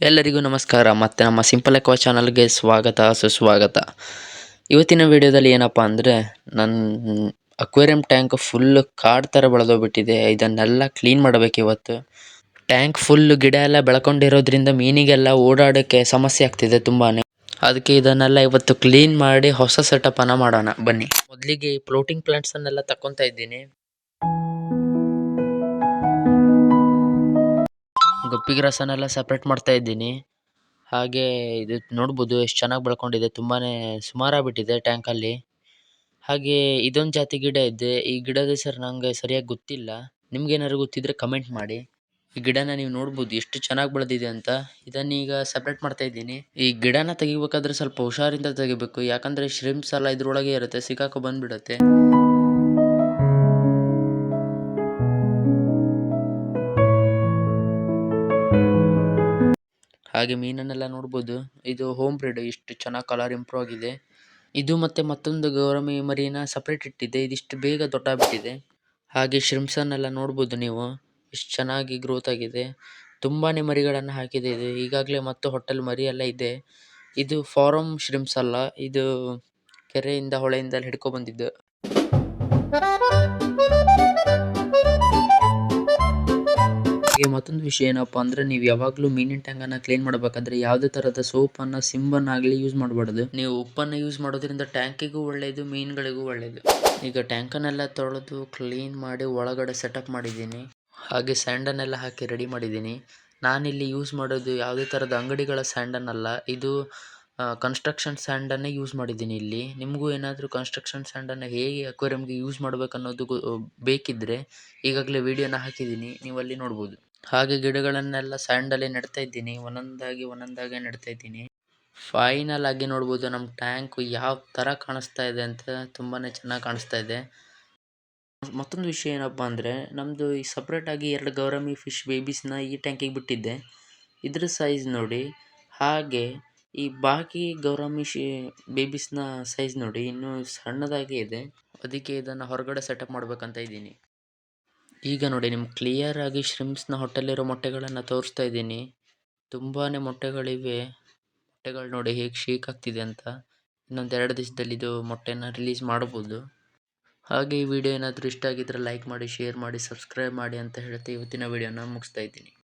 ಎಲ್ಲರಿಗೂ ನಮಸ್ಕಾರ. ಮತ್ತು ನಮ್ಮ ಸಿಂಪಲ್ ಎಕ್ವಾ ಚಾನಲ್ಗೆ ಸ್ವಾಗತ, ಸುಸ್ವಾಗತ. ಇವತ್ತಿನ ವಿಡಿಯೋದಲ್ಲಿ ಏನಪ್ಪ ಅಂದರೆ ನನ್ನ ಅಕ್ವೇರಿಯಂ ಟ್ಯಾಂಕ್ ಫುಲ್ ಕಾಡು ಥರ ಬೆಳೆದೋಗ್ಬಿಟ್ಟಿದೆ. ಇದನ್ನೆಲ್ಲ ಕ್ಲೀನ್ ಮಾಡಬೇಕು ಇವತ್ತು. ಟ್ಯಾಂಕ್ ಫುಲ್ ಗಿಡ ಎಲ್ಲ ಬೆಳ್ಕೊಂಡಿರೋದ್ರಿಂದ ಮೀನಿಗೆಲ್ಲ ಓಡಾಡೋಕ್ಕೆ ಸಮಸ್ಯೆ ಆಗ್ತಿದೆ ತುಂಬಾ ಅದಕ್ಕೆ ಇದನ್ನೆಲ್ಲ ಇವತ್ತು ಕ್ಲೀನ್ ಮಾಡಿ ಹೊಸ ಸೆಟಪನ್ನು ಮಾಡೋಣ. ಬನ್ನಿ. ಮೊದಲಿಗೆ ಫ್ಲೋಟಿಂಗ್ ಪ್ಲಾಂಟ್ಸನ್ನೆಲ್ಲ ತಗೊತಾ ಇದ್ದೀನಿ. ಗಪ್ಪಿಗೆ ರಸನೆಲ್ಲ ಸಪ್ರೇಟ್ ಮಾಡ್ತಾ ಇದ್ದೀನಿ. ಹಾಗೆ ಇದು ನೋಡ್ಬೋದು ಎಷ್ಟು ಚೆನ್ನಾಗಿ ಬೆಳ್ಕೊಂಡಿದೆ. ತುಂಬಾ ಸುಮಾರಾಗ್ಬಿಟ್ಟಿದೆ ಟ್ಯಾಂಕಲ್ಲಿ ಹಾಗೆ ಇದೊಂದು ಜಾತಿ ಗಿಡ ಇದೆ. ಈ ಗಿಡದ ಹೆಸರು ನನಗೆ ಸರಿಯಾಗಿ ಗೊತ್ತಿಲ್ಲ. ನಿಮ್ಗೇನಾದ್ರು ಗೊತ್ತಿದ್ರೆ ಕಮೆಂಟ್ ಮಾಡಿ. ಈ ಗಿಡನ ನೀವು ನೋಡ್ಬೋದು ಎಷ್ಟು ಚೆನ್ನಾಗಿ ಬೆಳೆದಿದೆ ಅಂತ. ಇದನ್ನೀಗ ಸಪ್ರೇಟ್ ಮಾಡ್ತಾ ಇದ್ದೀನಿ. ಈ ಗಿಡನ ತೆಗಿಬೇಕಾದ್ರೆ ಸ್ವಲ್ಪ ಹುಷಾರಿಂದ ತೆಗಿಬೇಕು. ಯಾಕಂದರೆ ಶ್ರಿಮ್ಸ್ ಎಲ್ಲ ಇದ್ರೊಳಗೆ ಇರುತ್ತೆ. ಸಿಕ್ಕಾಕೊ ಬಂದ್ಬಿಡುತ್ತೆ. ಹಾಗೆ ಮೀನನ್ನೆಲ್ಲ ನೋಡ್ಬೋದು. ಇದು ಹೋಮ್ ಬ್ರೀಡ್ ಇಷ್ಟು ಚೆನ್ನಾಗಿ ಕಲರ್ ಇಂಪ್ರೂವ್ ಆಗಿದೆ. ಇದು ಮತ್ತೆ ಮತ್ತೊಂದು ಗೌರಮಿ ಮರಿನ ಸಪ್ರೇಟ್ ಇಟ್ಟಿದ್ದೆ ಇದಿಷ್ಟು ಬೇಗ ದೊಡ್ಡಾಗ್ಬಿಟ್ಟಿದೆ. ಹಾಗೆ ಶ್ರಿಮ್ಸನ್ನೆಲ್ಲ ನೋಡ್ಬೋದು ನೀವು. ಎಷ್ಟು ಚೆನ್ನಾಗಿ ಗ್ರೋತ್ ಆಗಿದೆ. ತುಂಬಾ ಮರಿಗಳನ್ನು ಹಾಕಿದೆ ಇದು. ಈಗಾಗಲೇ ಮತ್ತೆ ಹೋಟೆಲ್ ಮರಿ ಎಲ್ಲ ಇದೆ. ಇದು ಫಾರಂ ಶ್ರಿಮ್ಸ್ ಅಲ್ಲ. ಇದು ಕೆರೆಯಿಂದ, ಹೊಳೆಯಿಂದ ಹಿಡ್ಕೊ ಬಂದಿದ್ದು. ಮತ್ತೊಂದು ವಿಷಯ ಏನಪ್ಪ ಅಂದ್ರೆ ನೀವು ಯಾವಾಗಲೂ ಮೀನಿನ ಟ್ಯಾಂಕನ್ನು ಕ್ಲೀನ್ ಮಾಡಬೇಕಾದ್ರೆ ಯಾವುದೇ ಥರದ ಸೋಪನ್ನು ಸಿಂಬನ್ನಾಗಲಿ ಯೂಸ್ ಮಾಡಬಾರ್ದು. ನೀವು ಉಪ್ಪನ್ನು ಯೂಸ್ ಮಾಡೋದ್ರಿಂದ ಟ್ಯಾಂಕಿಗೂ ಒಳ್ಳೆಯದು ಮೀನುಗಳಿಗೂ ಒಳ್ಳೆಯದು ಈಗ ಟ್ಯಾಂಕನ್ನೆಲ್ಲ ತೊಳೆದು ಕ್ಲೀನ್ ಮಾಡಿ ಒಳಗಡೆ ಸೆಟಪ್ ಮಾಡಿದ್ದೀನಿ. ಹಾಗೆ ಸ್ಯಾಂಡನ್ನೆಲ್ಲ ಹಾಕಿ ರೆಡಿ ಮಾಡಿದ್ದೀನಿ. ನಾನಿಲ್ಲಿ ಯೂಸ್ ಮಾಡೋದು ಯಾವುದೇ ಥರದ ಅಂಗಡಿಗಳ ಸ್ಯಾಂಡನ್ನಲ್ಲ, ಇದು ಕನ್ಸ್ಟ್ರಕ್ಷನ್ ಸ್ಯಾಂಡನ್ನೇ ಯೂಸ್ ಮಾಡಿದ್ದೀನಿ ಇಲ್ಲಿ. ನಿಮಗೂ ಏನಾದರೂ ಕನ್ಸ್ಟ್ರಕ್ಷನ್ ಸ್ಯಾಂಡನ್ನು ಹೇಗೆ ಅಕ್ವೇರಿಯಮ್ಗೆ ಯೂಸ್ ಮಾಡಬೇಕನ್ನೋದು ಬೇಕಿದ್ದರೆ ಈಗಾಗಲೇ ವೀಡಿಯೋನ ಹಾಕಿದ್ದೀನಿ ನೀವು ಅಲ್ಲಿ ನೋಡ್ಬೋದು. ಹಾಗೆ ಗಿಡಗಳನ್ನೆಲ್ಲ ಸ್ಯಾಂಡಲ್ಲಿ ನೆಡ್ತಾ ಇದ್ದೀನಿ. ಒಂದೊಂದಾಗಿ ಒಂದೊಂದಾಗಿ ನೆಡ್ತಾ ಇದ್ದೀನಿ. ಫೈನಲ್ ಆಗಿ ನೋಡ್ಬೋದು ನಮ್ಮ ಟ್ಯಾಂಕು ಯಾವ ಥರ ಕಾಣಿಸ್ತಾ ಇದೆ ಅಂತ ತುಂಬಾ ಚೆನ್ನಾಗಿ ಕಾಣಿಸ್ತಾ ಇದೆ. ಮತ್ತೊಂದು ವಿಷಯ ಏನಪ್ಪ ಅಂದರೆ ನಮ್ಮದು ಈ ಸಪ್ರೇಟಾಗಿ ಎರಡು ಗೌರಮಿ ಫಿಶ್ ಬೇಬೀಸ್ನ ಈ ಟ್ಯಾಂಕಿಗೆ ಬಿಟ್ಟಿದ್ದೆ. ಇದ್ರ ಸೈಜ್ ನೋಡಿ, ಹಾಗೆ ಈ ಬಾಕಿ ಗೌರಮಿ ಶಿ ಬೇಬೀಸ್ನ ಸೈಜ್ ನೋಡಿ ಇನ್ನೂ ಸಣ್ಣದಾಗೇ ಇದೆ. ಅದಕ್ಕೆ ಇದನ್ನು ಹೊರಗಡೆ ಸೆಟಪ್ ಮಾಡಬೇಕಂತ ಇದ್ದೀನಿ. ಈಗ ನೋಡಿ, ನಿಮ್ಗೆ ಕ್ಲಿಯರ್ ಆಗಿ ಶ್ರಿಮ್ಸ್ನ ಹೊಟ್ಟೆಲಿರೋ ಮೊಟ್ಟೆಗಳನ್ನು ತೋರಿಸ್ತಾ ಇದ್ದೀನಿ. ತುಂಬಾ ಮೊಟ್ಟೆಗಳಿವೆ. ಮೊಟ್ಟೆಗಳು ನೋಡಿ ಹೇಗೆ ಶೇಕ್ ಆಗ್ತಿದೆ ಅಂತ. ಇನ್ನೊಂದು ಎರಡು ದಿವಸದಲ್ಲಿ ಇದು ಮೊಟ್ಟೆನ ರಿಲೀಸ್ ಮಾಡ್ಬೋದು. ಹಾಗೆ ಈ ವಿಡಿಯೋ ಏನಾದರೂ ಇಷ್ಟ ಆಗಿದ್ದರೆ ಲೈಕ್ ಮಾಡಿ ಶೇರ್ ಮಾಡಿ ಸಬ್ಸ್ಕ್ರೈಬ್ ಮಾಡಿ ಅಂತ ಹೇಳ್ತಾ ಇವತ್ತಿನ ವಿಡಿಯೋನ ಮುಗಿಸ್ತಾ ಇದ್ದೀನಿ.